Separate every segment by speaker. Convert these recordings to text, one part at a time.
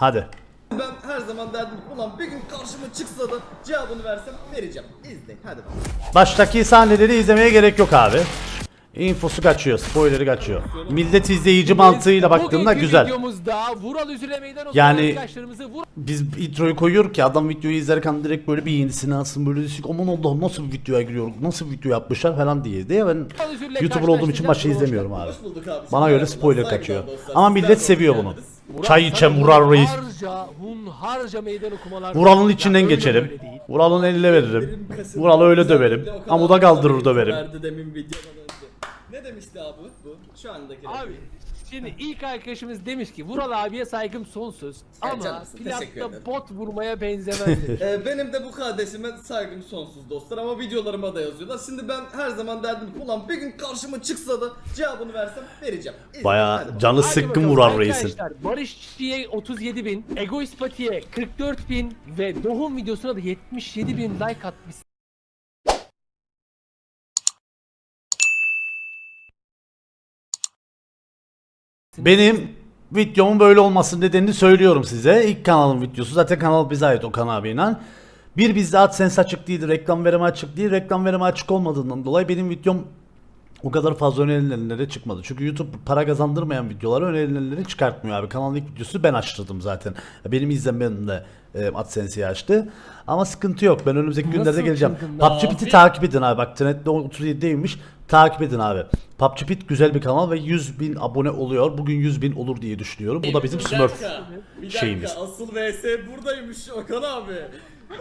Speaker 1: Hadi.
Speaker 2: Ben her zaman derdim ulan bir gün karşıma çıksa da cevabını versem vereceğim. İzleyin hadi bakalım.
Speaker 1: Baştaki sahneleri izlemeye gerek yok abi. Infosu kaçıyor, spoilerı kaçıyor. Millet izleyici mantığıyla baktığında güzel.
Speaker 3: videomuzda Vural Üzül'e meydan okuyan
Speaker 1: Yani- Biz introyu koyuyoruz ki adam videoyu izlerken direkt böyle bir yenisini alsın böyle desin aman Allah'ım nasıl bir videoya giriyoruz nasıl bir video yapmışlar falan diye diye ben YouTuber olduğum için maçı
Speaker 3: karşılaşacağız.
Speaker 1: izlemiyorum abi. Bana göre spoiler kaçıyor. Ama millet seviyor bunu.
Speaker 3: Vural,
Speaker 1: Çay içen Vural Reis.
Speaker 3: Hunharca, hunharca meydan okumalar.
Speaker 1: Vural'ın içinden geçerim. Vural'ın eline veririm. Vural'ı öyle döverim. Amuda kaldırır döverim.
Speaker 2: Verdi demin videodan önce. Ne demişti abi bu? Şu andaki.
Speaker 3: Abi şimdi ilk arkadaşımız demiş ki Vural abiye saygım sonsuz ama
Speaker 2: canımsın, teşekkür
Speaker 3: platta
Speaker 2: ederim.
Speaker 3: bot vurmaya benzemez demiş.
Speaker 2: Ee, benim de bu kardeşime saygım sonsuz dostlar ama videolarıma da yazıyorlar. Şimdi ben her zaman derdim ki ulan bir gün karşıma çıksa da cevabını versem vereceğim. İzleyin, hadi
Speaker 1: Baya
Speaker 2: bakalım.
Speaker 1: canı
Speaker 3: Hadi
Speaker 1: sıkkın
Speaker 3: bakalım
Speaker 1: Vural Reis'in.
Speaker 3: Arkadaşlar Barışçı'ya 37 bin, Egoist Pati'ye 44 bin ve Doğum videosuna da 77 bin like atmış.
Speaker 1: Benim videomun böyle olmasının nedenini söylüyorum size. İlk kanalın videosu zaten kanal bize ait Okan abiyle. Bir bizde AdSense açık değil, reklam verimi açık değil. Reklam verimi açık olmadığından dolayı benim videom o kadar fazla önerilenlere çıkmadı. Çünkü YouTube para kazandırmayan videoları önerilenlere çıkartmıyor abi. Kanalın ilk videosu ben açtırdım zaten. Benim izlemem de e, AdSense'i açtı. Ama sıkıntı yok. Ben önümüzdeki günlerde
Speaker 3: Nasıl
Speaker 1: geleceğim.
Speaker 3: açıldın
Speaker 1: PUBG? Pit'i takip edin abi. Bak Trend'de 37'deymiş. Takip edin abi. PUBG Pit güzel bir kanal ve 100 bin abone oluyor. Bugün 100 bin olur diye düşünüyorum. Bu da bizim
Speaker 2: Bir
Speaker 1: Smurf.
Speaker 2: bir dakika.
Speaker 1: şeyimiz.
Speaker 2: Asıl VS buradaymış Okan abi.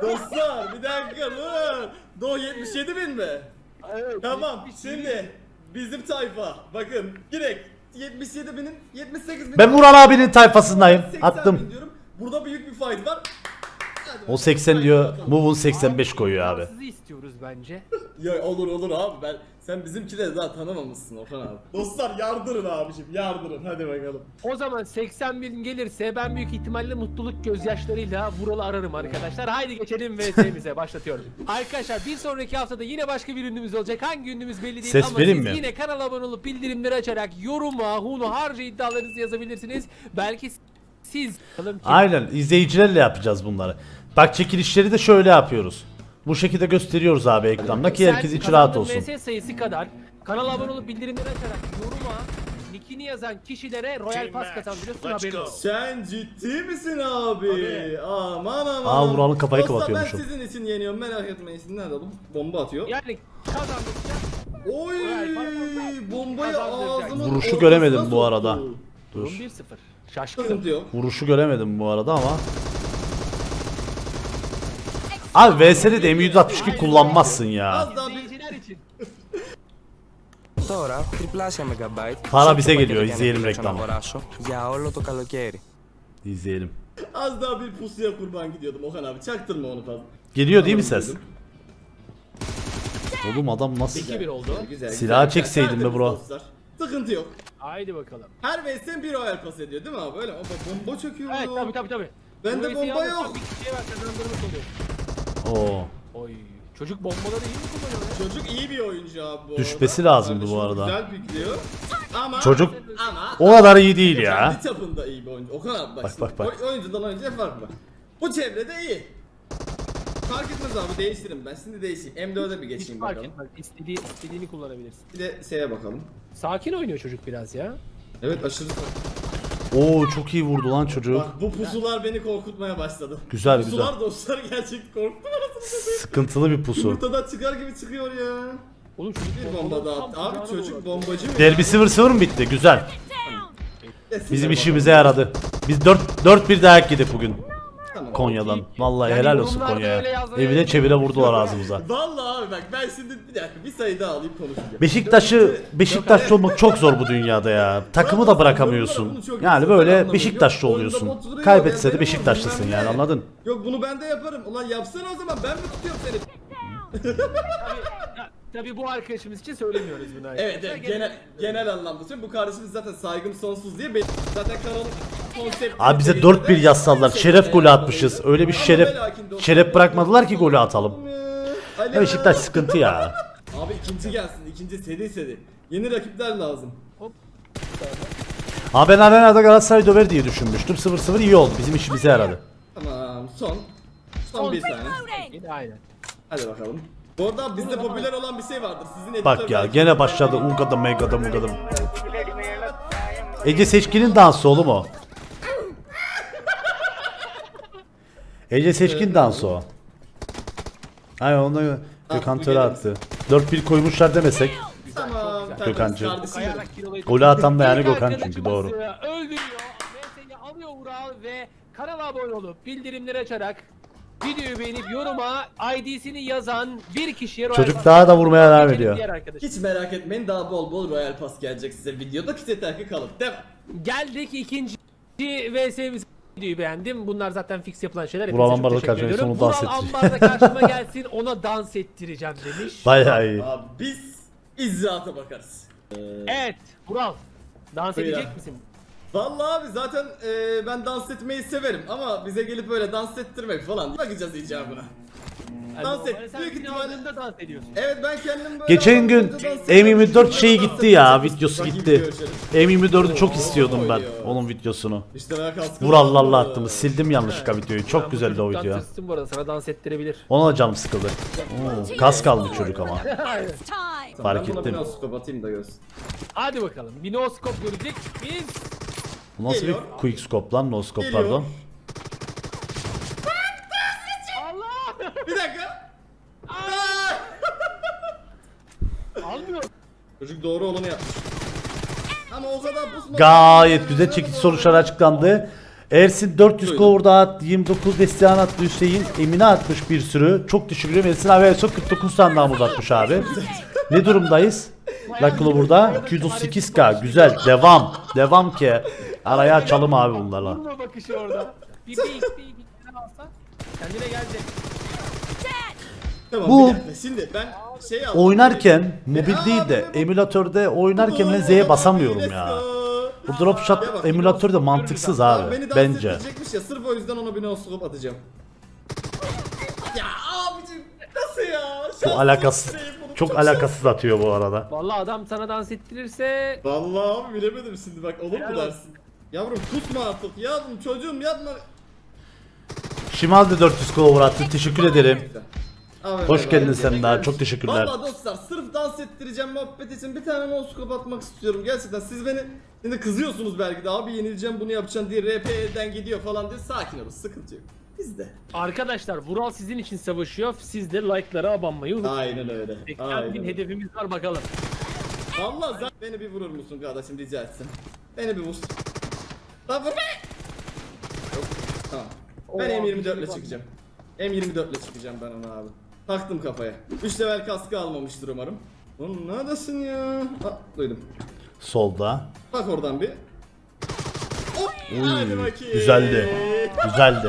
Speaker 2: Dostlar bir dakika dur. Do 77 bin mi? Tamam şimdi bizim tayfa bakın direkt 77 binin 78 bin.
Speaker 1: Ben Vural abinin tayfasındayım.
Speaker 2: 80
Speaker 1: Attım.
Speaker 2: diyorum. Burada büyük bir fight var.
Speaker 1: O 80 diyor. Move'un 85 koyuyor abi.
Speaker 3: Sizi istiyoruz bence.
Speaker 2: Ya olur olur abi ben sen bizimkileri daha tanımamışsın Okan abi. Dostlar yardırın abiciğim yardırın hadi bakalım.
Speaker 3: O zaman 80 bin gelirse ben büyük ihtimalle mutluluk gözyaşlarıyla Vural'ı ararım arkadaşlar. Haydi geçelim VS'mize başlatıyorum. Arkadaşlar bir sonraki haftada yine başka bir ünlümüz olacak. Hangi ünlümüz belli değil
Speaker 1: Ses
Speaker 3: ama siz
Speaker 1: mi?
Speaker 3: yine kanala abone olup bildirimleri açarak yoruma, hunu, harca iddialarınızı yazabilirsiniz. Belki siz bakalım kim-
Speaker 1: Aynen izleyicilerle yapacağız bunları. Bak çekilişleri de şöyle yapıyoruz. Bu şekilde gösteriyoruz abi ekranda ki herkes içi rahat
Speaker 3: kazandığın
Speaker 1: olsun.
Speaker 3: VS sayısı kadar kanala abone olup bildirimleri açarak yoruma nickini yazan kişilere Royal Pass kazandırıyorsun haberin olsun.
Speaker 2: Sen ciddi misin abi? Aman aman.
Speaker 1: Aa, Vural'ın kafayı
Speaker 2: Dostlar,
Speaker 1: kapatıyormuşum.
Speaker 2: ben sizin için yeniyorum merak etmeyin. Siz nerede bu? Bomba atıyor.
Speaker 3: Yani kazandıkça
Speaker 2: Oy bombayı
Speaker 3: Kazandıracak.
Speaker 2: ağzıma
Speaker 1: Vuruşu göremedim bu arada.
Speaker 3: durum
Speaker 1: Dur.
Speaker 3: 1-0. Şaşkınım.
Speaker 2: Sıkıntı yok.
Speaker 1: Vuruşu göremedim bu arada ama. Abi VS'de de M162 kullanmazsın ya.
Speaker 2: Az daha bir
Speaker 3: İzleyiciler için.
Speaker 4: Τώρα, τριπλάσια megabyte.
Speaker 1: Para
Speaker 4: σε
Speaker 1: bize
Speaker 4: όποιο
Speaker 1: geliyor,
Speaker 4: πακέτο
Speaker 1: izleyelim
Speaker 4: για να
Speaker 1: reklamı.
Speaker 4: αγοράσω για όλο το καλοκαίρι.
Speaker 1: İzleyelim.
Speaker 2: az daha bir pusuya kurban gidiyordum Okan abi. Çaktırma onu fazla.
Speaker 1: Geliyor değil mi
Speaker 2: Tamam,
Speaker 1: ses?
Speaker 2: duydum.
Speaker 1: Oğlum adam nasıl?
Speaker 3: 2-1 oldu.
Speaker 2: Güzel,
Speaker 1: Silahı
Speaker 2: güzel.
Speaker 1: çekseydin be
Speaker 2: Tertemiz
Speaker 1: bro.
Speaker 2: dostlar. Sıkıntı yok.
Speaker 3: Haydi bakalım.
Speaker 2: Her VS'den bir royal pas ediyor değil mi abi? Öyle mi? Bak bomba çöküyor.
Speaker 3: Evet tabi tabi tabi.
Speaker 2: Bende bomba yok.
Speaker 3: Bir kişiye bak kazandırmış oluyor.
Speaker 1: Oo.
Speaker 3: Oy. Çocuk bombaları iyi mi kullanıyor ya?
Speaker 2: Çocuk iyi bir oyuncu abi bu
Speaker 1: Düşmesi
Speaker 2: arada.
Speaker 1: lazımdı bu arada.
Speaker 2: Güzel pikliyor. Ama
Speaker 1: Çocuk
Speaker 2: ama
Speaker 1: o kadar iyi değil ya.
Speaker 2: kendi çapında iyi bir oyuncu. Okan abi bak,
Speaker 1: Bak,
Speaker 2: şimdi.
Speaker 1: bak, bak.
Speaker 2: Oy- oyuncudan oyuncuya fark var. Bu çevrede iyi. Fark etmez abi değiştirin ben şimdi değişeyim. M4'e bir
Speaker 3: Hiç
Speaker 2: geçeyim
Speaker 3: fark
Speaker 2: bakalım.
Speaker 3: etmez. İstediği, istediğini kullanabilirsin.
Speaker 2: Bir de şeye bakalım.
Speaker 3: Sakin oynuyor çocuk biraz ya.
Speaker 2: Evet aşırı
Speaker 1: Oo çok iyi vurdu lan çocuk.
Speaker 2: Bak bu pusular beni korkutmaya başladı.
Speaker 1: Güzel,
Speaker 2: pusular
Speaker 1: güzel.
Speaker 2: dostlar gerçek korktum arasını satayım.
Speaker 1: Sıkıntılı bir pusu.
Speaker 2: Yumurtadan çıkar gibi çıkıyor ya.
Speaker 3: Oğlum çocuk
Speaker 2: Bir bomba daha attı. Abi çocuk bombacı mı?
Speaker 1: Derbi 0-0 mı bitti? Güzel. Bizim işimize yaradı. Biz 4 4 bir dayak yedik bugün. Konya'dan. Vallahi
Speaker 3: Yani
Speaker 1: helal olsun
Speaker 3: yorumlarda
Speaker 1: Konya'ya.
Speaker 3: öyle yazan
Speaker 1: Evine çevire vurdular ağzımıza.
Speaker 2: Vallahi abi bak ben şimdi bir dakika bir sayı daha alayım konuşacağım.
Speaker 1: Beşiktaş'ı Beşiktaşlı olmak çok zor bu dünyada ya. Takımı da bırakamıyorsun. Yani böyle Beşiktaşlı oluyorsun. Kaybetse de Beşiktaşlısın yani anladın?
Speaker 2: Yok bunu ben de yaparım. Ulan yapsana o zaman ben mi tutuyorum seni?
Speaker 3: Tabi bu arkadaşımız için söylemiyoruz bunu.
Speaker 2: Evet
Speaker 3: arkadaşlar.
Speaker 2: evet genel, genel anlamda söylüyorum. Bu kardeşimiz zaten saygım sonsuz diye benim zaten kanalın konsepti.
Speaker 1: Abi bize 4-1 yazsalar şeref golü atmışız. Öyle bir şeref şeref bırakmadılar ki golü atalım. Ya Beşiktaş sıkıntı ya.
Speaker 2: Abi ikinci gelsin ikinci seri seri. Yeni rakipler lazım.
Speaker 1: Ama ben arenada Galatasaray döver diye düşünmüştüm. 0-0 iyi oldu. Bizim işimize yaradı.
Speaker 2: Tamam son. Son bir tane.
Speaker 3: Aynen.
Speaker 2: Hadi bakalım. Bu arada bizde popüler olan bir şey vardır. Sizin editör
Speaker 1: Bak ya
Speaker 2: belki-
Speaker 1: gene başladı. Ungada megada mugada. Ece Seçkin'in dansı oğlum o. Ece Seçkin dansı o. Aynen onu Gökhan Töre attı. 4-1 koymuşlar demesek.
Speaker 2: Tamam.
Speaker 1: Gökhan'cığım.
Speaker 2: Kardeşim benim.
Speaker 3: Kayarak kilolayıp-
Speaker 1: Golü atan da yani Gökhan çünkü, doğru.
Speaker 3: Öldürüyor. VS'yi alıyor Ural ve kanala abone olup bildirimleri açarak videoyu beğenip yoruma ID'sini yazan bir kişiye Royal
Speaker 1: Çocuk
Speaker 3: Pass
Speaker 1: daha da vurmaya devam ediyor.
Speaker 3: diğer arkadaş.
Speaker 2: Hiç merak etmeyin daha bol bol Royal Pass gelecek size videoda ki yeter ki kalın. Devam.
Speaker 3: Geldik ikinci VS'miz. Videoyu beğendim. Bunlar zaten fix yapılan şeyler.
Speaker 1: Vural
Speaker 3: Hepinize çok
Speaker 1: ambarda
Speaker 3: teşekkür
Speaker 1: karşıma
Speaker 3: ediyorum.
Speaker 1: dans
Speaker 3: Vural
Speaker 1: ettirecek.
Speaker 3: ambarda karşıma gelsin ona dans ettireceğim demiş.
Speaker 1: Bayağı iyi.
Speaker 2: Abi biz icraata bakarız.
Speaker 3: Evet Vural. Dans
Speaker 2: Buyur
Speaker 3: edecek
Speaker 2: abi.
Speaker 3: misin?
Speaker 2: Vallahi abi zaten e, ben dans etmeyi severim ama bize gelip böyle dans ettirmek falan bakacağız icabına.
Speaker 3: Yani
Speaker 2: Dans et.
Speaker 3: Sen
Speaker 2: Büyük ihtimalle-
Speaker 3: dans ediyorsun.
Speaker 2: Evet ben kendim böyle
Speaker 1: Geçen gün
Speaker 2: dans ediyorum.
Speaker 1: M24 şeyi gitti ya videosu gitti.
Speaker 2: Bakayım
Speaker 1: M24'ü çok istiyordum ben onun videosunu.
Speaker 2: İşte ben kaskı
Speaker 1: Vurallarla attım sildim yanlışlıkla videoyu. Çok güzeldi o video.
Speaker 3: tırstım bu arada sana dans ettirebilir.
Speaker 1: Ona da canım sıkıldı. Oo, kas kaldı çocuk ama. Fark
Speaker 2: ben buna
Speaker 1: ettim.
Speaker 2: bir noskop atayım da göz.
Speaker 3: Hadi bakalım. Bir no scope görecek. Biz
Speaker 1: Bu nasıl bir
Speaker 2: Geliyor.
Speaker 1: quick scope lan? No scope
Speaker 2: Geliyor.
Speaker 1: pardon.
Speaker 3: Allah!
Speaker 2: Bir dakika.
Speaker 3: Almıyor.
Speaker 2: Çocuk doğru olanı yapmış. Ama o kadar pusma.
Speaker 1: Gayet güzel çekici sonuçlar açıklandı. Ersin 400
Speaker 2: Duydum.
Speaker 1: kovurda at, 29 desteğen attı Hüseyin. Emine atmış bir sürü. Çok teşekkür ederim. Ersin abi en son 49 tane daha atmış abi. ne durumdayız? Lakılı burada. 238k güzel. Devam. Devam ki. Araya açalım abi bunlarla.
Speaker 3: Vurma bakışı orada. Bir bir iki bir iki tane alsa kendine gelecek.
Speaker 2: Tamam
Speaker 1: Bu-
Speaker 2: bir dakika şimdi ben şey aldım.
Speaker 1: Oynarken mobil değil de emülatörde oynarken ben Z'ye basamıyorum ya. Bu drop shot emülatörde mantıksız abi
Speaker 2: Beni dans
Speaker 1: bence.
Speaker 2: ettirecekmiş ya sırf o yüzden ona bir noskop atacağım. Ya abicim nasıl ya?
Speaker 1: Bu
Speaker 2: Şans
Speaker 1: alakasız.
Speaker 2: eseri bunu
Speaker 1: Çok alakasız atıyor bu arada.
Speaker 3: Vallahi adam sana dans ettirirse
Speaker 2: Vallahi abi bilemedim şimdi bak olur mu dersin? Yavrum kusma artık yavrum çocuğum yapma.
Speaker 1: Şimal de 400 cover attı. Teşekkür ederim.
Speaker 2: Abi,
Speaker 1: Hoş
Speaker 2: abi,
Speaker 1: geldin
Speaker 2: abi,
Speaker 1: sen daha, çok teşekkürler.
Speaker 2: Vallahi dostlar sırf dans ettireceğim muhabbet için bir tane noskop atmak istiyorum gerçekten. Siz beni şimdi kızıyorsunuz belki de abi yenileceğim bunu yapacaksın diye RP'den gidiyor falan diye sakin olun sıkıntı yok. Bizde.
Speaker 3: arkadaşlar Vural sizin için savaşıyor. Siz de like'lara abanmayı unutmayın.
Speaker 2: Aynen öyle.
Speaker 3: Beklen
Speaker 2: Aynen
Speaker 3: bir
Speaker 2: öyle.
Speaker 3: hedefimiz var bakalım.
Speaker 2: Vallahi zaten beni bir vurur musun kardeşim rica etsem. Beni bir vur. Lan vur be! Yok, Tamam. Ben
Speaker 3: Oo,
Speaker 2: M24 ile çıkacağım. M24 ile çıkacağım ben ona abi. Taktım kafaya. 3 level kaskı almamıştır umarım. Oğlum neredesin ya? Aa, duydum.
Speaker 1: Solda.
Speaker 2: Bak oradan bir.
Speaker 1: Uy,
Speaker 2: Hadi bakayım.
Speaker 1: güzeldi. Güzeldi.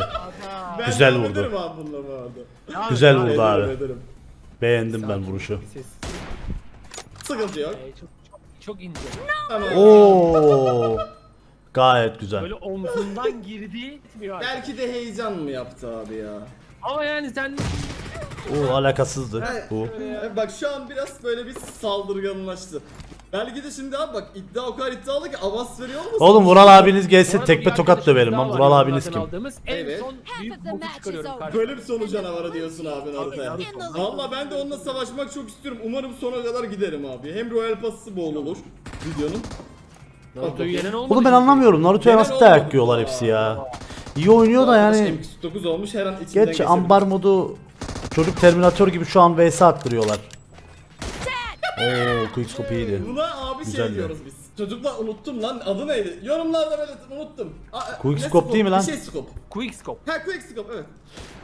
Speaker 2: Ben
Speaker 1: Güzel
Speaker 2: devam
Speaker 1: vurdu.
Speaker 2: ederim abi bununla bu arada.
Speaker 1: Güzel
Speaker 3: Ya,
Speaker 1: vurdu
Speaker 2: Ederim,
Speaker 1: abi.
Speaker 2: ederim.
Speaker 1: Beğendim ben vuruşu.
Speaker 2: Sıkıntı yok.
Speaker 3: e, çok çok çok ince.
Speaker 2: Tamam.
Speaker 1: Oo. Gayet güzel.
Speaker 3: Böyle omzundan girdi.
Speaker 2: Belki de heyecan mı yaptı abi ya?
Speaker 3: Ama yani sen
Speaker 1: Oo alakasızdı bu.
Speaker 2: Ee, Bak şu an biraz böyle bir saldırganlaştı. Belki de şimdi abi bak iddia o kadar iddialı ki avans veriyor olmasın?
Speaker 1: Oğlum Vural abiniz gelse tekme tokat döverim
Speaker 3: daha
Speaker 1: lan. Vural abiniz kim?
Speaker 3: Aldığımız en
Speaker 2: Evet.
Speaker 3: son büyük boku çıkarıyorum karşıma.
Speaker 2: Sonu canavarı diyorsun abi Naruto'ya. Valla ben de onunla savaşmak çok istiyorum. Umarım sona kadar giderim abi. Hem Royal Pass'ı bol olur videonun.
Speaker 3: Naruto'yu yenen olmadı.
Speaker 1: Bunu ben
Speaker 3: çünkü.
Speaker 1: anlamıyorum. Naruto'ya
Speaker 2: Genel
Speaker 1: nasıl
Speaker 2: olmadı.
Speaker 1: dayak yiyorlar hepsi ya. İyi oynuyor da yani.
Speaker 2: M9 olmuş her an içinden
Speaker 1: Gerçi
Speaker 2: geçebilir.
Speaker 1: ambar modu çocuk Terminator gibi şu an vs attırıyorlar. Oo quickscope iyiydi.
Speaker 2: Buna abi şey
Speaker 1: Güzeldi.
Speaker 2: diyoruz biz. Çocuklar unuttum lan adı neydi? Yorumlarda belirtin unuttum. Aa,
Speaker 1: Quick
Speaker 2: ne
Speaker 1: scope değil mi lan?
Speaker 2: Bir şey scope.
Speaker 3: Quick scope.
Speaker 2: Ha quick scope evet.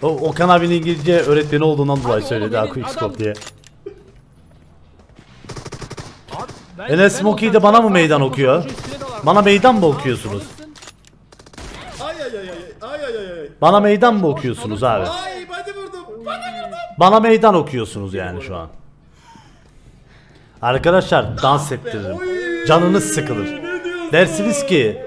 Speaker 1: O Okan abinin İngilizce öğretmeni olduğundan dolayı
Speaker 3: Abi
Speaker 1: söyledi
Speaker 3: oğlum
Speaker 1: ha
Speaker 3: benim
Speaker 1: quickscope
Speaker 3: adam-
Speaker 1: diye.
Speaker 3: Abi, ben,
Speaker 1: Enes
Speaker 3: ben
Speaker 1: Smokey
Speaker 3: olsam
Speaker 1: de bana mı meydan okuyor?
Speaker 3: üstüne.
Speaker 1: Bana meydan mı okuyorsunuz?
Speaker 3: alırsın.
Speaker 2: Ay ay ay ay ay ay ay ay.
Speaker 1: Bana meydan mı okuyorsunuz abi?
Speaker 2: Ay hadi vurdum. Hadi vurdum.
Speaker 1: Bana meydan okuyorsunuz yani şu an. Arkadaşlar dans ettiririm. Canınız sıkılır. Dersiniz ki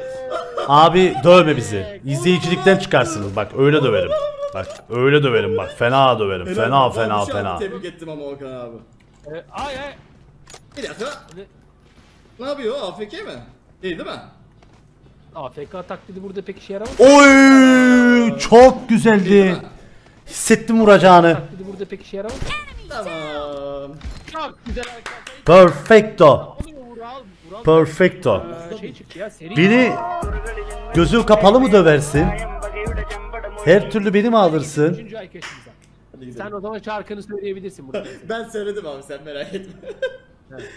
Speaker 1: abi dövme bizi. İzleyicilikten çıkarsınız bak öyle döverim. Bak öyle döverim bak fena döverim. Fena fena fena.
Speaker 2: Tebrik ettim ama Okan abi.
Speaker 3: Ee, ay ay.
Speaker 2: Bir dakika.
Speaker 3: Ne?
Speaker 2: Yapıyor? AFK mi? Değil değil mi?
Speaker 3: AFK taklidi burada pek işe yaramaz.
Speaker 1: Oy çok güzeldi. Hissettim vuracağını.
Speaker 3: Taklidi burada pek işe yaramaz.
Speaker 2: Tamam.
Speaker 3: Çok güzel arkadaşlar.
Speaker 1: Perfecto.
Speaker 3: Oluyor Vural. Vural
Speaker 1: Perfecto.
Speaker 3: Ee, şey çıktı ya seri.
Speaker 1: Beni gözü kapalı mı döversin? Her türlü beni mi alırsın?
Speaker 3: Üçüncü ay keşimize.
Speaker 2: Hadi gidelim.
Speaker 3: Sen o zaman şarkını söyleyebilirsin burada.
Speaker 2: Ben söyledim abi sen merak etme.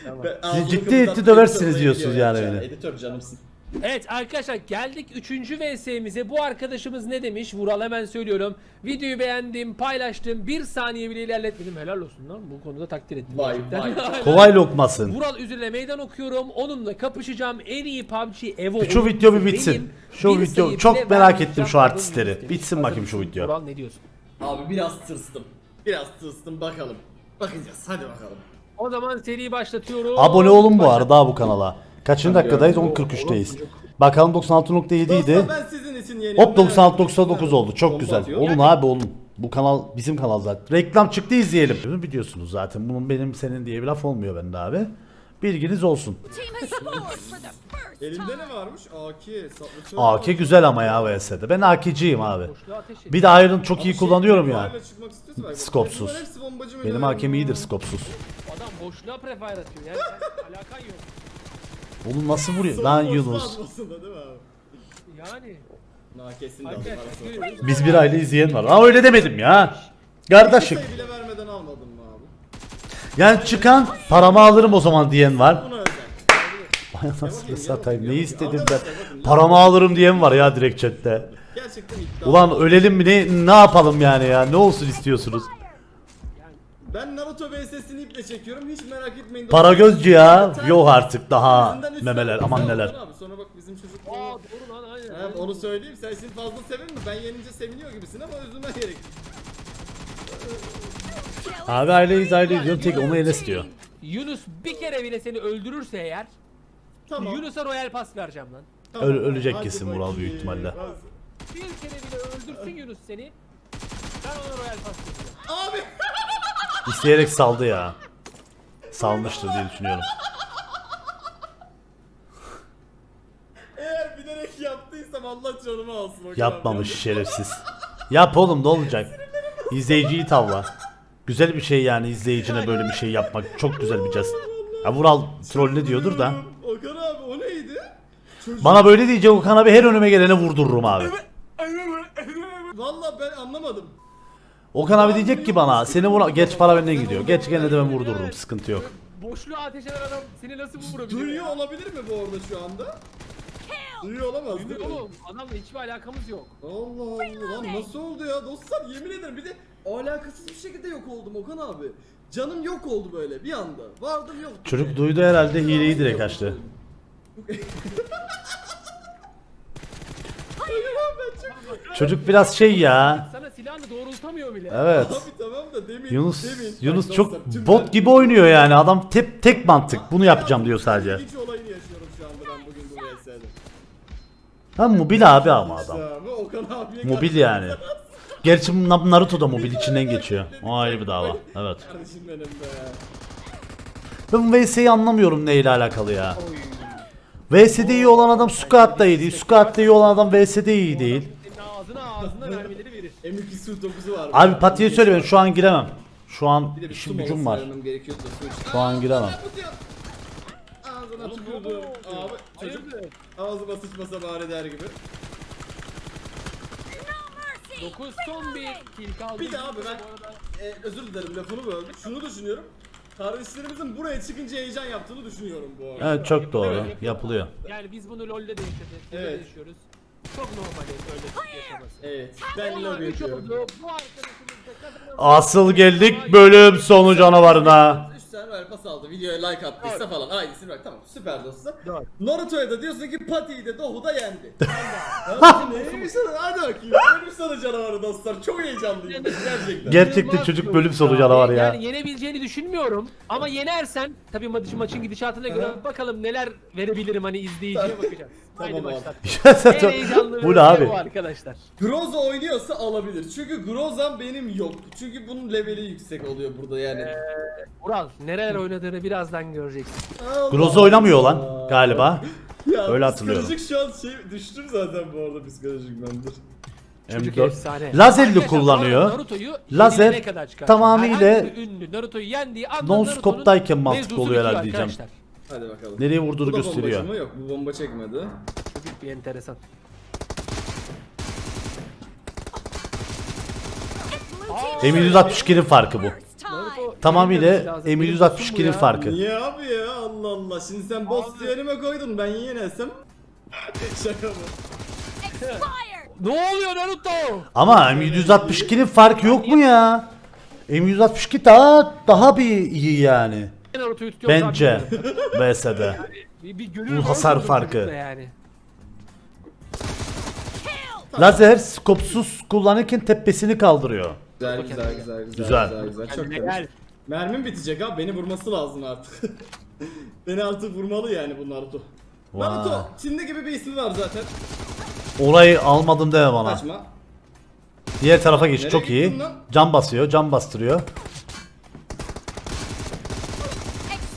Speaker 3: tamam.
Speaker 2: Ben ağzını
Speaker 1: ciddi
Speaker 2: kapatıp
Speaker 1: ciddi döversiniz
Speaker 2: editörle
Speaker 1: diyorsunuz
Speaker 2: gidiyor
Speaker 1: yani
Speaker 2: ya.
Speaker 1: beni.
Speaker 2: Editör canımsın.
Speaker 3: Evet arkadaşlar geldik 3. VS'mize. Bu arkadaşımız ne demiş? Vural hemen söylüyorum. Videoyu beğendim, paylaştım. Bir saniye bile ilerletmedim. Helal olsun lan. Bu konuda takdir ettim.
Speaker 2: Vay, vay.
Speaker 1: Kolay lokmasın.
Speaker 3: Vural üzerine meydan okuyorum. Onunla kapışacağım. En iyi PUBG Evo.
Speaker 1: Şu video bir bitsin.
Speaker 3: benim.
Speaker 1: Şu
Speaker 3: Bir
Speaker 1: video çok merak ettim şu artistleri. Bitsin bakayım şu video.
Speaker 3: Vural ne diyorsun?
Speaker 2: Abi biraz tırstım. Biraz tırstım bakalım. Bakacağız hadi bakalım.
Speaker 3: O zaman seriyi başlatıyorum.
Speaker 1: Abone olun bu arada bu kanala. Kaçıncı dakikadayız? 10.43'teyiz. Bakalım 96.7 idi.
Speaker 2: Dostlar ben sizin için yeni
Speaker 1: Hop 96.99 oldu. Çok güzel. Olun abi olun. Bu kanal bizim kanal zaten. Reklam çıktı izleyelim. Bunu biliyorsunuz zaten. Bunun benim senin diye bir laf olmuyor bende abi. Bilginiz olsun.
Speaker 5: Time.
Speaker 2: ne varmış? AK. saplı
Speaker 1: AK güzel ama ya VS'de. Ben AK'ciyim abi. Bir de Iron çok iyi
Speaker 2: şey,
Speaker 1: kullanıyorum ya.
Speaker 2: çıkmak istiyorsa bak,
Speaker 1: Skopsuz.
Speaker 2: bunlar hepsi bombacı
Speaker 1: Benim hakem
Speaker 2: ya.
Speaker 1: iyidir skopsuz.
Speaker 3: Adam boşluğa prefire atıyor. Yani sen alakan yok.
Speaker 1: Oğlum nasıl vuruyor?
Speaker 2: Son
Speaker 1: Lan Yunus.
Speaker 2: basmasında değil mi abi?
Speaker 3: Yani.
Speaker 2: Aldım.
Speaker 1: Biz bir aile izleyen var. Aa öyle demedim ya. Kardeşim.
Speaker 2: Bile vermeden almadın mı abi?
Speaker 1: Yani çıkan paramı alırım o zaman diyen var.
Speaker 2: Buna özel.
Speaker 1: Vay anasını satayım neyi istedim ben. Paramı alırım diyen var ya direkt chatte.
Speaker 2: Gerçekten iddia.
Speaker 1: Ulan ölelim mi ne, ne yapalım yani ya ne olsun istiyorsunuz?
Speaker 2: Ben Naruto VS'sini iple çekiyorum hiç merak etmeyin.
Speaker 1: Para gözcü ya yok artık daha memeler aman neler.
Speaker 2: Abi. Sonra bak bizim çocuk
Speaker 3: Aa doğru lan aynen.
Speaker 2: Evet, onu söyleyeyim sen şimdi fazla sevinme ben yenince seviniyor gibisin ama üzülmen gerek.
Speaker 1: Abi aileyiz aileyiz diyorum tek onu Enes diyor.
Speaker 3: Yunus bir kere bile seni öldürürse eğer
Speaker 2: Tamam.
Speaker 3: Yunus'a royal pas vereceğim lan.
Speaker 2: tamam.
Speaker 1: Öl- ölecek
Speaker 2: Hadi
Speaker 1: kesin Vural
Speaker 2: bakayım.
Speaker 1: büyük ihtimalle.
Speaker 3: Bir kere bile öldürsün Yunus seni. Ben ona royal pas vereceğim.
Speaker 2: Abi
Speaker 1: İsteyerek saldı ya. Salmıştır diye düşünüyorum.
Speaker 2: eğer bilerek yaptıysam Allah canımı alsın. o.
Speaker 1: Yapmamış şerefsiz. Yap oğlum ne olacak? İzleyiciyi tavla. Güzel bir şey yani izleyicine böyle bir şey yapmak. Çok güzel bir jest. Ya Vural troll ne diyordur da.
Speaker 2: Okan abi o neydi?
Speaker 1: Bana böyle diyecek Okan abi her önüme gelene vurdururum abi.
Speaker 2: Valla ben anlamadım.
Speaker 1: Okan abi diyecek ki bana seni vur geç para benden gidiyor. Geç gene de ben vurdururum sıkıntı yok.
Speaker 3: Boşluğa ateş eden adam seni nasıl vurabilir?
Speaker 2: Duyuyor
Speaker 3: ya?
Speaker 2: olabilir mi bu arada şu anda? Duyuyor olamaz değil mi?
Speaker 3: oğlum. Adamla hiçbir alakamız yok.
Speaker 2: Allah Allah lan nasıl oldu ya dostlar yemin ederim bir de alakasız bir şekilde yok oldum Okan abi. Canım yok oldu böyle bir anda. Vardım yoktum.
Speaker 1: Çocuk duydu herhalde hileyi direkt açtı. Çocuk biraz şey ya.
Speaker 3: Doğrultamıyor bile.
Speaker 1: Evet.
Speaker 2: Abi tamam da demin
Speaker 1: Yunus
Speaker 2: demin,
Speaker 1: Yunus çok
Speaker 2: dostlar,
Speaker 1: bot
Speaker 2: ben-
Speaker 1: gibi oynuyor yani. Adam tek tek mantık. Bunu yapacağım diyor sadece.
Speaker 2: İlginç olayını yaşıyorum şu anda ben bugün bu VS'de.
Speaker 1: Ha mobil abi ama adam.
Speaker 2: Abi Okan abiye
Speaker 1: Mobil yani. Gerçi Na- Naruto da mobil içinden geçiyor. O ayrı bir dava. Evet.
Speaker 2: Kardeşim benim be.
Speaker 1: Ben VS'yi anlamıyorum neyle alakalı ya. VS'de iyi olan adam Squat'ta iyi değil. Squat'ta iyi olan adam VS'de iyi değil.
Speaker 3: Ağzına ağzına mermileri verir.
Speaker 2: M2 su 9'u var.
Speaker 1: Abi Pati'ye söyle ben şu an giremem. Şu an
Speaker 2: Bir de bir
Speaker 1: işim
Speaker 2: su
Speaker 1: gücüm
Speaker 2: molası
Speaker 1: var.
Speaker 2: vermem gerekiyordu da su için.
Speaker 1: Şu an giremem.
Speaker 2: Ağzına tükürdüm. Abi çocuk
Speaker 3: Hayırdır?
Speaker 2: ağzıma sıçmasa bari der gibi.
Speaker 3: 9 son bir kill kaldı.
Speaker 2: Bir de abi ben e, özür dilerim lafını böldüm. Şunu düşünüyorum. Kardeşlerimizin buraya çıkınca heyecan yaptığını düşünüyorum bu arada.
Speaker 1: Evet çok doğru. Yapılıyor.
Speaker 3: Yani biz bunu LoL'de de yaşadık.
Speaker 2: Evet.
Speaker 3: yaşıyoruz. Çok normal öyle yaşaması.
Speaker 2: Evet. Ben yapıyorum.
Speaker 3: Bu arkadaşımız da kazanan-
Speaker 1: Asıl geldik bölüm sonu canavarına.
Speaker 2: 3 tane ver pas aldı. Videoya like attıysa falan. Aynısını bak tamam süper dostlar.
Speaker 3: Dört.
Speaker 2: Naruto'ya da diyorsun ki Pati'yi de Dohu'da yendi. Hadi neymiş sana hadi bakayım. Ölüm sana canavarı dostlar. Çok heyecanlıyım gerçekten.
Speaker 1: Gerçekten çocuk
Speaker 3: bir
Speaker 1: bölüm sonu
Speaker 3: ya.
Speaker 1: canavarı ya.
Speaker 3: Yani yenebileceğini düşünmüyorum. Ama yenersen tabii maçın, maçın gidişatına göre bakalım neler verebilirim hani izleyiciye bakacağız. Haydi
Speaker 2: Tamam abi.
Speaker 3: başlat. En heyecanlı
Speaker 1: Bu ne abi?
Speaker 3: bu arkadaşlar.
Speaker 2: Groza oynuyorsa alabilir. Çünkü Groza'm benim yok. Çünkü bunun leveli yüksek oluyor burada yani.
Speaker 3: Ural neler oynadığını birazdan göreceksin.
Speaker 2: Allah
Speaker 1: Groza oynamıyor lan galiba.
Speaker 2: Ya,
Speaker 1: Öyle hatırlıyorum.
Speaker 2: Psikolojik şu an şey düştüm zaten bu arada psikolojikmendir.
Speaker 3: Çocuk
Speaker 1: M4.
Speaker 3: efsane.
Speaker 1: Lazerli
Speaker 3: Arkadaşlar,
Speaker 1: kullanıyor.
Speaker 3: Naruto'yu
Speaker 1: Lazer
Speaker 3: yenilene kadar
Speaker 1: tamamıyla
Speaker 3: Herhangi bir ünlü Naruto'yu yendiği anda
Speaker 1: no
Speaker 3: Naruto'nun
Speaker 1: scope'dayken mantıklı
Speaker 3: mevzusu
Speaker 1: oluyor herhalde
Speaker 3: bitiyor
Speaker 1: diyeceğim.
Speaker 3: arkadaşlar.
Speaker 2: Hadi bakalım.
Speaker 1: Nereye
Speaker 2: Bu
Speaker 1: vurduğunu
Speaker 2: da
Speaker 1: gösteriyor.
Speaker 2: bombacı mı? Yok bu bomba çekmedi.
Speaker 3: Çok bir enteresan.
Speaker 1: M162'nin farkı bu.
Speaker 3: Naruto
Speaker 1: Tamamıyla
Speaker 3: yenilmemesi lazım. Benim dostum bu
Speaker 1: M162'nin
Speaker 3: ya.
Speaker 1: farkı.
Speaker 2: Niye abi ya Allah Allah şimdi sen boss diye önüme koydun ben yenesem Şaka mı?
Speaker 5: Expired.
Speaker 3: Ne oluyor Naruto?
Speaker 1: Ama M162'nin farkı yok mu ya? M162 daha daha bir iyi yani.
Speaker 3: Naruto'yu tutuyor.
Speaker 1: Bence VS'de.
Speaker 3: Bir, bir gönül
Speaker 1: Bu
Speaker 3: bağı
Speaker 1: hasar farkı.
Speaker 3: Yani.
Speaker 1: Lazer skopsuz kullanırken tepesini kaldırıyor.
Speaker 2: Güzel güzel güzel güzel
Speaker 1: Güzel.
Speaker 2: güzel güzel çok
Speaker 3: Kendine
Speaker 2: temiz.
Speaker 3: gel.
Speaker 2: Mermim bitecek abi beni vurması lazım artık. beni artık vurmalı yani bu Naruto.
Speaker 1: Vay.
Speaker 2: Naruto Çinli gibi bir ismi var zaten.
Speaker 1: Orayı almadım deme bana.
Speaker 2: Kaçma.
Speaker 1: Diğer tarafa geç
Speaker 2: Nereye
Speaker 1: çok iyi.
Speaker 2: lan?
Speaker 1: Can basıyor, can bastırıyor.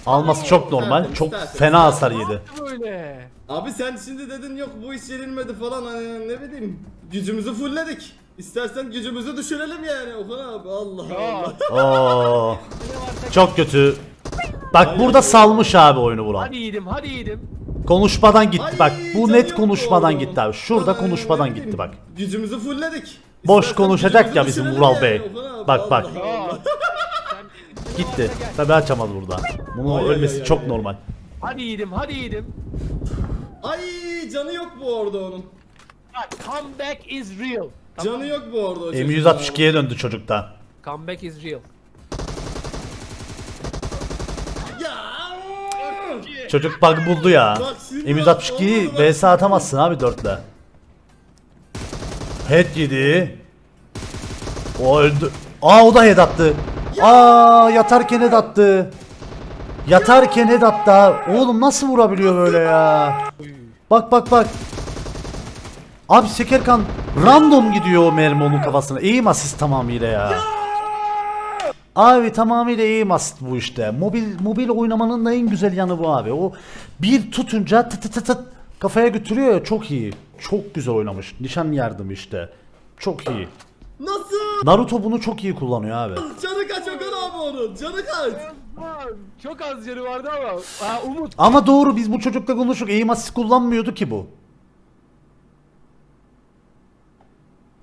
Speaker 1: Alması çok normal. Çok
Speaker 2: tertemiz.
Speaker 1: fena hasar yedi.
Speaker 3: Böyle.
Speaker 2: Abi sen şimdi dedin yok bu iş yenilmedi falan hani ne bileyim gücümüzü fullledik. İstersen gücümüzü düşürelim yani Okan abi Allah Allah.
Speaker 1: Oo. Çok kötü. Bak burada salmış abi oyunu vuran.
Speaker 3: Hadi yiğidim hadi yiğidim.
Speaker 1: Konuşmadan gitti
Speaker 2: Ay,
Speaker 1: bak. Bu
Speaker 2: canı
Speaker 1: net
Speaker 2: yok
Speaker 1: konuşmadan gitti abi. Şurada
Speaker 2: Ay,
Speaker 1: konuşmadan
Speaker 2: bileyim,
Speaker 1: gitti bak.
Speaker 2: Gücümüzü fullledik.
Speaker 1: Boş
Speaker 2: İstersen
Speaker 1: konuşacak
Speaker 2: gücümüzü
Speaker 1: ya bizim
Speaker 2: düşürelim
Speaker 1: Vural
Speaker 2: yani
Speaker 1: Bey.
Speaker 2: Okan abi,
Speaker 1: Bak, bak.
Speaker 2: Allah Allah.
Speaker 1: Gitti. Tabi açamadı burada. Bunun
Speaker 2: Ay, ay,
Speaker 1: ölmesi
Speaker 2: ay, ay,
Speaker 1: çok
Speaker 2: ay.
Speaker 1: normal.
Speaker 3: Hadi yiğidim hadi yiğidim.
Speaker 2: Ay canı yok bu orada onun.
Speaker 3: Bak comeback is real.
Speaker 2: Canı yok bu orada o çocuğun
Speaker 1: M162'ye döndü çocukta.
Speaker 3: Comeback is real.
Speaker 2: Ya.
Speaker 1: Çocuk bug buldu ya.
Speaker 2: Bak şimdi
Speaker 1: M162'yi
Speaker 2: bak,
Speaker 1: vs atamazsın abi 4'le. Head yedi. O öldü. Aa o da head attı. Aa yatarken head attı. Yatarken head attı. Oğlum nasıl vurabiliyor böyle ya? Bak bak bak. Abi Sekerkan random gidiyor o mermi onun kafasına. Aim assist tamamıyla ya. Abi tamamıyla aim assist bu işte. Mobil mobil oynamanın da en güzel yanı bu abi. O bir tutunca tıt tıt tıt tıt kafaya götürüyor ya çok iyi. Çok güzel oynamış. Nişan yardımı işte. Çok iyi.
Speaker 2: Nasıl?
Speaker 1: Naruto bunu çok iyi kullanıyor abi.
Speaker 2: Canı kaç Okan abi onun? Canı kaç?
Speaker 3: Çok az canı vardı ama. Aa, Umut.
Speaker 1: Ama doğru biz bu çocukla konuştuk. Aim assist kullanmıyordu ki bu.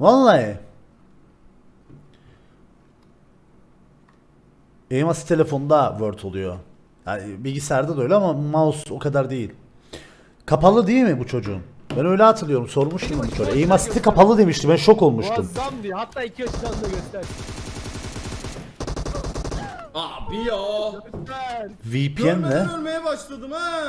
Speaker 1: Vallahi. Aim assist telefonda Word oluyor. Yani bilgisayarda da öyle ama mouse o kadar değil. Kapalı değil mi bu çocuğun? Ben öyle hatırlıyorum. Sormuştum bu çocuğa. Aim assist'i kapalı demişti. Ben şok olmuştum.
Speaker 3: Muazzam diye. Hatta iki açıdan da göster.
Speaker 2: Abi ya.
Speaker 3: Süper.
Speaker 1: VPN
Speaker 2: Görmeden
Speaker 1: ne?
Speaker 2: ölmeye başladım ha.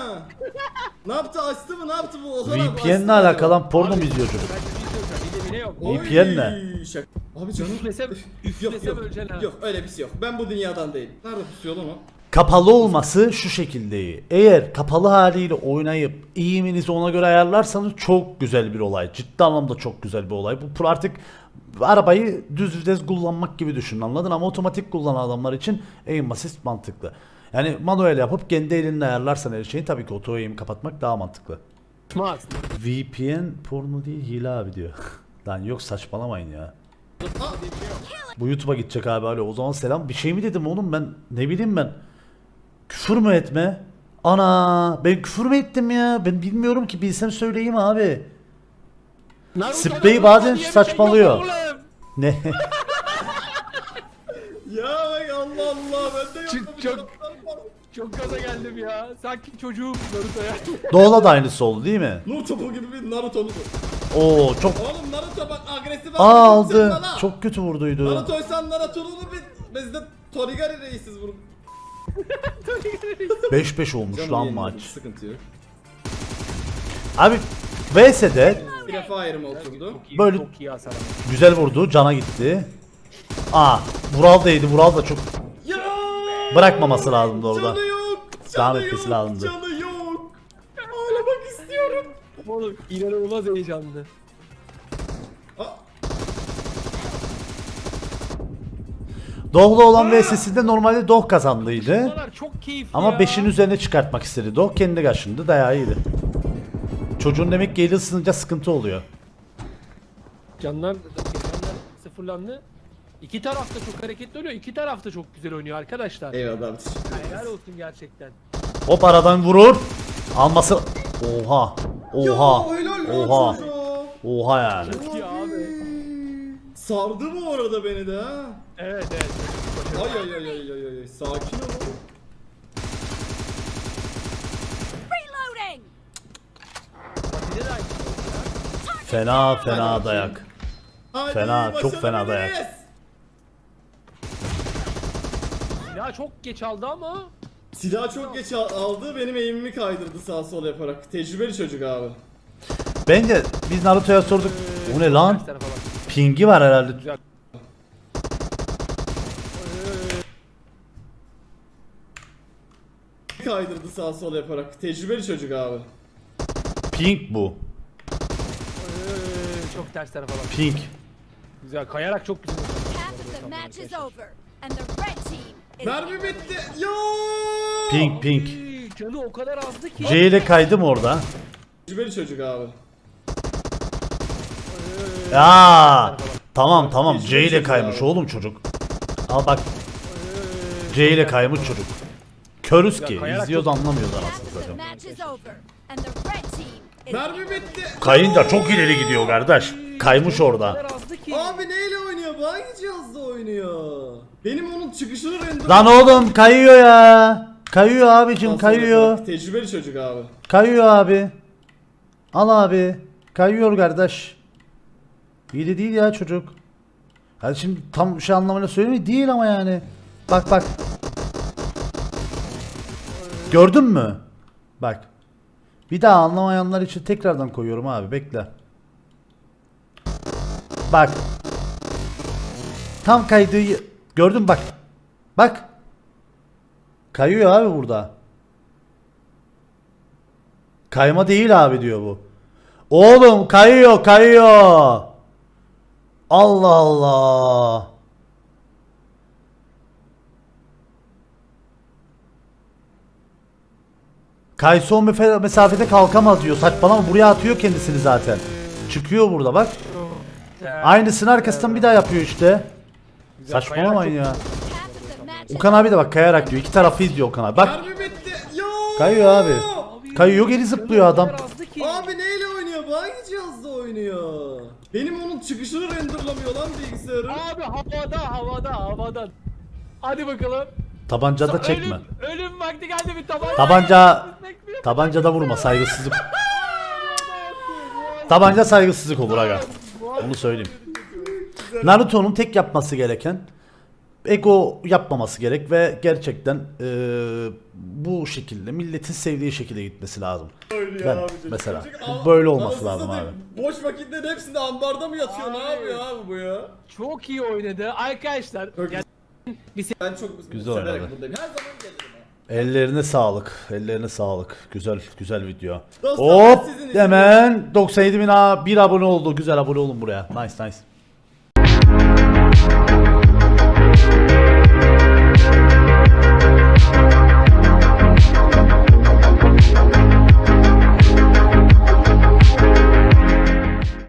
Speaker 2: ne yaptı açtı mı ne yaptı bu Okan abi? açtı
Speaker 1: VPN'le
Speaker 2: mı
Speaker 1: alakalı
Speaker 2: acaba?
Speaker 1: porno mu izliyor çocuk?
Speaker 3: Bir şey söyleyeceğim. Bir de bile yok.
Speaker 2: Oy,
Speaker 1: VPN ne?
Speaker 2: Şaka. Abi canım.
Speaker 3: Üflesem,
Speaker 2: yok
Speaker 3: üflesem
Speaker 2: yok.
Speaker 3: öleceksin ha.
Speaker 2: Yok öyle bir şey yok. Ben bu dünyadan değilim. Nerede pusuyor lan o?
Speaker 1: Kapalı olması şu şekilde. Eğer kapalı haliyle oynayıp eğiminizi ona göre ayarlarsanız çok güzel bir olay. Ciddi anlamda çok güzel bir olay. Bu artık arabayı düz vites kullanmak gibi düşün anladın ama otomatik kullanan adamlar için aim assist mantıklı. Yani manuel yapıp kendi elinle ayarlarsan her şeyi tabii ki auto aim kapatmak daha mantıklı.
Speaker 3: Tutmaz.
Speaker 1: VPN porno değil hile abi diyor. Lan yok saçmalamayın ya. Bu YouTube'a gidecek abi alo. O zaman selam. Bir şey mi dedim oğlum ben ne bileyim ben. Küfür mü etme? Ana ben küfür mü ettim ya? Ben bilmiyorum ki bilsem söyleyeyim abi.
Speaker 3: Naruto
Speaker 1: bazen
Speaker 3: diye bir şey yok
Speaker 1: saçmalıyor.
Speaker 3: oğlum.
Speaker 1: Ne?
Speaker 2: Ya bak Allah Allah ben de yokum.
Speaker 3: çok- Çok gaza geldim ya. Sanki çocuğum Naruto'ya.
Speaker 1: Doğu'la da aynısı oldu değil mi?
Speaker 2: Nur topu gibi bir Naruto'lu bu.
Speaker 1: Oo çok
Speaker 2: Oğlum Naruto bak agresif
Speaker 1: Aa, aldı. Çok kötü vurduydu.
Speaker 2: Naruto'ysan Naruto'lu bir biz de Torigari reisiz vurun.
Speaker 1: 5-5 olmuş
Speaker 2: Canım
Speaker 1: lan maç.
Speaker 2: Sıkıntı yok.
Speaker 1: Abi VS'de
Speaker 2: Bir defa ayrıma oturdu.
Speaker 3: Çok iyi,
Speaker 1: Böyle-
Speaker 3: çok iyi hasar.
Speaker 1: güzel vurdu. Cana gitti. Aa Vural değdi. Vural da çok
Speaker 2: Ya!
Speaker 1: bırakmaması lazımdı orada.
Speaker 2: Canı yok.
Speaker 1: Devam
Speaker 2: Canı
Speaker 1: etmesi
Speaker 2: yok.
Speaker 1: lazımdı.
Speaker 2: Canı yok. Ağlamak istiyorum.
Speaker 3: Oğlum inanılmaz heyecanlı.
Speaker 1: Doh'la olan VS'sinde normalde Doh kazandıydı.
Speaker 3: Çok keyifli
Speaker 1: Ama
Speaker 3: ya.
Speaker 1: 5'in üzerine çıkartmak istedi Doh. Kendi kaşındı. Dayağı yedi. Çocuğun demek ki eli ısınınca sıkıntı oluyor.
Speaker 3: Canlar, canlar sıfırlandı. İki taraf da çok hareketli oynuyor. İki taraf da çok güzel oynuyor arkadaşlar.
Speaker 2: Eyvallah abi.
Speaker 3: Helal olsun gerçekten.
Speaker 1: Hop aradan vurur. Alması... Oha. Oha.
Speaker 2: Ya, helal
Speaker 1: Oha. Oha yani.
Speaker 3: Ya abi.
Speaker 2: Sardı mı orada beni de ha?
Speaker 3: Evet evet.
Speaker 2: Ay ay ay ay ay ay. Sakin ol.
Speaker 5: Reloading!
Speaker 1: Fena fena dayak.
Speaker 2: Hadi,
Speaker 1: Fena, çok fena dayak.
Speaker 3: Ya çok geç aldı ama.
Speaker 2: Silah çok geç al- aldı, benim eğimimi kaydırdı sağ sol yaparak. Tecrübeli çocuk abi.
Speaker 1: Bence biz Naruto'ya sorduk. O ne lan?
Speaker 3: Ters tarafa bak.
Speaker 1: Pingi var herhalde.
Speaker 3: Güzel.
Speaker 2: Kaydırdı sağ sol yaparak. Tecrübeli çocuk abi.
Speaker 1: Pink bu.
Speaker 3: Ee, çok ters tarafa bak.
Speaker 1: Pink.
Speaker 3: Güzel kayarak çok güzel.
Speaker 5: Half of the match is over, and the red team is
Speaker 2: Mermi bitti. Yo!
Speaker 1: Pink pink.
Speaker 3: Ay, Canı o kadar azdı ki.
Speaker 1: C ile kaydım orada.
Speaker 2: Tecrübeli çocuk abi.
Speaker 1: Ya tamam tamam C ile kaymış oğlum çocuk. Al bak. C ile kaymış çocuk. Körüz ki
Speaker 3: kayarak
Speaker 1: izliyoruz anlamıyoruz anasını satayım.
Speaker 5: match is over, and the red team is
Speaker 2: Mermi bitti.
Speaker 1: Kayınca çok ileri gidiyor kardeş. Kaymış orada.
Speaker 3: kadar azdı ki.
Speaker 2: Abi neyle oynuyor? Bu hangi cihazla oynuyor? Benim onun çıkışını render...
Speaker 1: Lan oğlum kayıyor ya. Kayıyor abicim kayıyor.
Speaker 2: Tecrübeli çocuk abi.
Speaker 1: Kayıyor abi. Al abi. Kayıyor kardeş. İyi de değil ya çocuk. Hadi şimdi tam şey anlamıyla söylemiyor değil ama yani. Bak bak. Gördün mü? Bak. Bir daha anlamayanlar için tekrardan koyuyorum abi bekle. Bak. Tam kaydığı y- gördün bak. Bak. Kayıyor abi burada. Kayma değil abi diyor bu. Oğlum kayıyor kayıyor. Allah Allah. Kayso mesafede kalkamaz diyor. Saçmalama buraya atıyor kendisini zaten. Çıkıyor burada bak. Aynısını arkasından bir daha yapıyor işte. Saçmalamayın ya. Okan abi de bak kayarak diyor. İki tarafı izliyor Okan abi. Bak kayıyor abi. Kayıyor geri zıplıyor adam.
Speaker 2: Abi neyle oynuyor? Bu hangi cihazla oynuyor? Benim onun çıkışını renderlamıyor lan bilgisayarım.
Speaker 3: Abi havada havada havada. Hadi bakalım.
Speaker 1: Tabancada çekme.
Speaker 3: Ölüm, ölüm vakti geldi bir tabanca.
Speaker 1: Tabanca tabancada vurma saygısızlık. Tabanca saygısızlık olur aga. Onu söyleyeyim. Naruto'nun tek yapması gereken ego yapmaması gerek ve gerçekten eee, bu şekilde milletin sevdiği şekilde gitmesi lazım. Ben mesela bu böyle olması lazım abi.
Speaker 2: Boş vakitlerin hepsinde ambarda mı yatıyor? Ne
Speaker 3: Abi.
Speaker 2: yapıyor abi bu ya?
Speaker 3: Çok iyi oynadı. Arkadaşlar
Speaker 2: Çok
Speaker 3: gel-
Speaker 2: Ben çok
Speaker 1: Güzel
Speaker 2: severek
Speaker 1: oynadı.
Speaker 2: buradayım. Her zaman gelirim.
Speaker 1: Ellerine sağlık. Ellerine sağlık. Güzel güzel video.
Speaker 2: Dostlar,
Speaker 1: Hop
Speaker 2: sizin için-
Speaker 1: hemen 97 bin a- bir abone oldu. Güzel abone olun buraya. Nice nice.